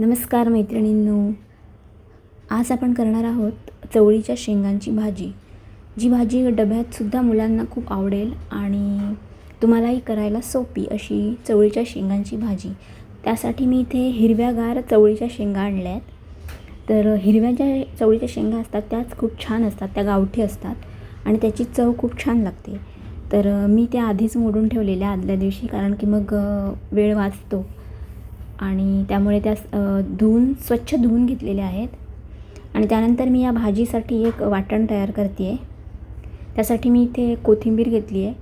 नमस्कार मैत्रिणींनो. आज आपण करणार आहोत चवळीच्या शेंगांची भाजी. जी भाजी डब्यातसुद्धा मुलांना खूप आवडेल आणि तुम्हालाही करायला सोपी अशी चवळीच्या शेंगांची भाजी. त्यासाठी मी इथे हिरव्यागार चवळीच्या शेंगा आणल्या आहेत तर हिरव्या ज्या चवळीच्या शेंगा असतात त्याच खूप छान असतात त्या गावठी असतात आणि त्याची चव खूप छान लागते. तर मी त्या आधीच मोडून ठेवलेल्या आदल्या दिवशी कारण की मग वेळ वाचतो. आणि त्यामुळे त्या धुवून स्वच्छ धुवून घेतलेल्या आहेत. आणि त्यानंतर मी या भाजीसाठी एक वाटण तयार करते आहे त्यासाठी मी इथे कोथिंबीर घेतली आहे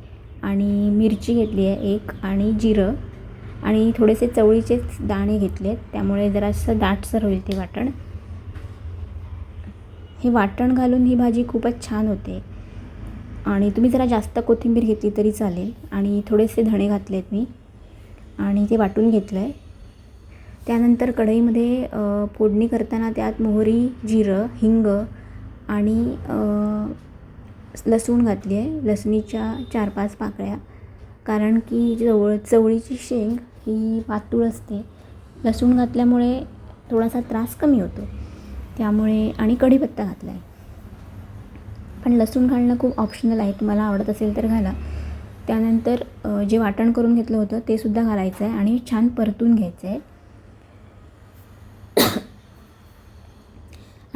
आणि मिरची घेतली आहे एक आणि जिरं. आणि थोडेसे चवळीचेच दाणे घेतले आहेत त्यामुळे जरासं दाटसर होईल ते वाटण. हे वाटण घालून ही भाजी खूपच छान होते. आणि तुम्ही जरा जास्त कोथिंबीर घेतली तरी चालेल. आणि थोडेसे धणे घातले आहेत मी. आणि ते वाटून घेतलं आहे त्यानंतर कढईमध्ये फोडणी करताना त्यात मोहरी जिरं हिंग आणि लसूण घातली आहे. लसणीच्या चार पाच पाकळ्या. कारण की जवळ चवळीची शेंग ही पातूळ असते. लसूण घातल्यामुळे थोडासा त्रास कमी होतो. त्यामुळे आणि कढीपत्ता घातला आहे. पण लसूण घालणं खूप ऑप्शनल आहे. तुम्हाला आवडत असेल तर घाला. त्यानंतर जे वाटण करून घेतलं होतं ते सुद्धा घालायचं आहे आणि छान परतून घ्यायचं आहे.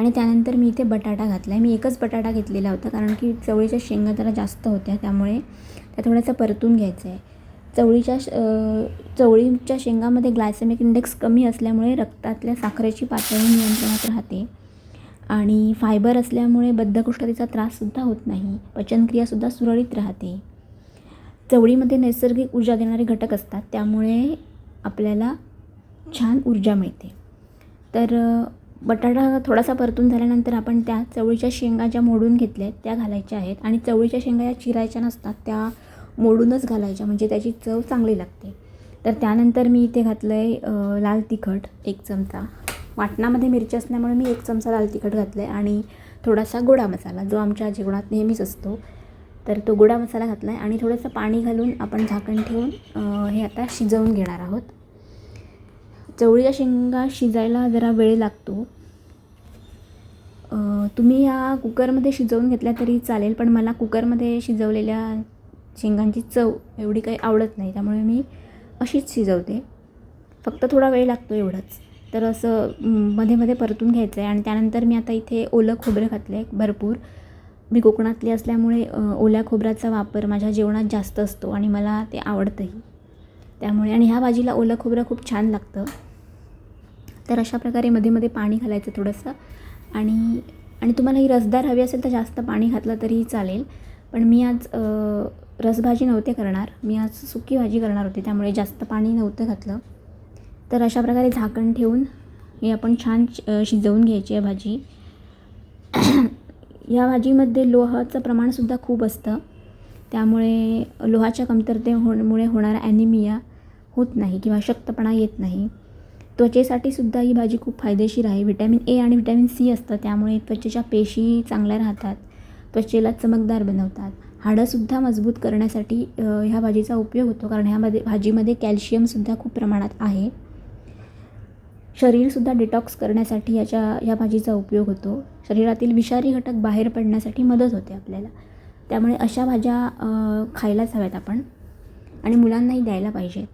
आणि त्यानंतर मी इथे बटाटा घातला आहे मी एकच बटाटा घेतलेला होता कारण की चवळीच्या शेंगा जरा जास्त होत्या त्यामुळे त्या थोड्यासा परतून घ्यायचं आहे चवळीच्या श- चवळीच्या शेंगामध्ये ग्लायसेमिक इंडेक्स कमी असल्यामुळे रक्तातल्या साखरेची पातळी नियंत्रणात राहते आणि फायबर असल्यामुळे बद्धकोष्ठतेचा त्राससुद्धा होत नाही. पचनक्रियासुद्धा सुरळीत राहते. चवळीमध्ये नैसर्गिक ऊर्जा देणारे घटक असतात त्यामुळे आपल्याला छान ऊर्जा मिळते. तर बटाटा थोडासा परतून झाल्यानंतर आपण त्या चवळीच्या शेंगा ज्या मोडून घेतल्या आहेत त्या घालायच्या आहेत. आणि चवळीच्या शेंगा या चिरायच्या नसतात त्या मोडूनच घालायच्या. म्हणजे त्याची चव चांगली लागते. तर त्यानंतर मी इथे घातलं आहे लाल तिखट एक चमचा. वाटणामध्ये मिरची असल्यामुळे मी एक चमचा लाल तिखट घातलं आहे आणि थोडासा गोडा मसाला जो आमच्या जेवणात नेहमीच असतो. तर तो गोडा मसाला घातला आहे आणि थोडंसं पाणी घालून आपण झाकण ठेवून हे आता शिजवून घेणार आहोत. चवळीच्या शेंगा शिजायला जरा वेळ लागतो. तुम्ही या कुकरमध्ये शिजवून घेतल्या तरी चालेल पण मला कुकरमध्ये शिजवलेल्या शेंगांची चव एवढी काही आवडत नाही त्यामुळे मी अशीच शिजवते. फक्त थोडा वेळ लागतो एवढंच. तर असं मध्ये मध्ये परतून घ्यायचं आहे आणि त्यानंतर मी आता इथे ओलं खोबरं घातलं आहे भरपूर. मी कोकणातली असल्यामुळे ओल्या खोबऱ्याचा वापर माझ्या जेवणात जास्त असतो आणि मला ते आवडतंही. त्यामुळे आणि ह्या भाजीला ओलं खोबरं खूप छान लागतं. तर अशा प्रकारे मध्ये मध्ये पाणी घालायचं थोडंसं. आणि आणि तुम्हाला ही रसदार हवी असेल तर जास्त पाणी घातलं तरीही चालेल. पण मी आज रसभाजी नव्हते करणार. मी आज सुकी भाजी करणार होते त्यामुळे जास्त पाणी नव्हतं घातलं. तर अशा प्रकारे झाकण ठेवून हे आपण छान शिजवून घ्यायची आहे भाजी. या भाजीमध्ये लोहाचं प्रमाणसुद्धा खूप असतं. त्यामुळे लोहाच्या कमतरते होणारा ॲनिमिया होत नाही किंवा शक्तपणा येत नाही. त्वचेसाठी सुद्धा ही भाजी खूप फायदेशीर आहे. व्हिटॅमिन ए आणि व्हिटॅमिन सी असतं त्यामुळे त्वचेच्या पेशी चांगल्या राहतात. त्वचेला चमकदार बनवतात. हाडंसुद्धा मजबूत करण्यासाठी ह्या भाजीचा उपयोग होतो कारण ह्यामध्ये भाजीमध्ये कॅल्शियमसुद्धा खूप प्रमाणात आहे. शरीरसुद्धा डिटॉक्स करण्यासाठी याच्या ह्या भाजीचा उपयोग होतो. शरीरातील विषारी घटक बाहेर पडण्यासाठी मदत होते आपल्याला. त्यामुळे अशा भाज्या खायलाच हव्यात आपण आणि मुलांनाही द्यायला पाहिजेत.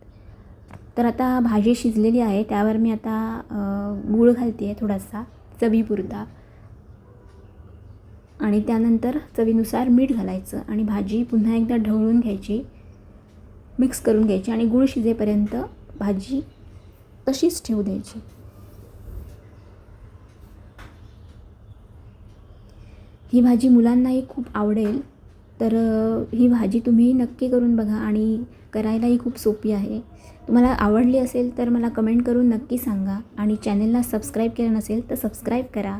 तर आता भाजी शिजलेली आहे त्यावर मी आता गूळ घालते आहे थोडासा चवीपुरता आणि त्यानंतर चवीनुसार मीठ घालायचं आणि भाजी पुन्हा एकदा ढवळून घ्यायची मिक्स करून घ्यायची आणि गूळ शिजेपर्यंत भाजी तशीच ठेवू द्यायची. ही भाजी मुलांनाही खूप आवडेल तर ही भाजी तुम्ही नक्की करून बघा आणि करायलाही खूप सोपी आहे. तुम्हाला आवडली असेल तर मला कमेंट करून नक्की सांगा आणि चॅनलला सबस्क्राईब केलं नसेल तर सबस्क्राईब करा.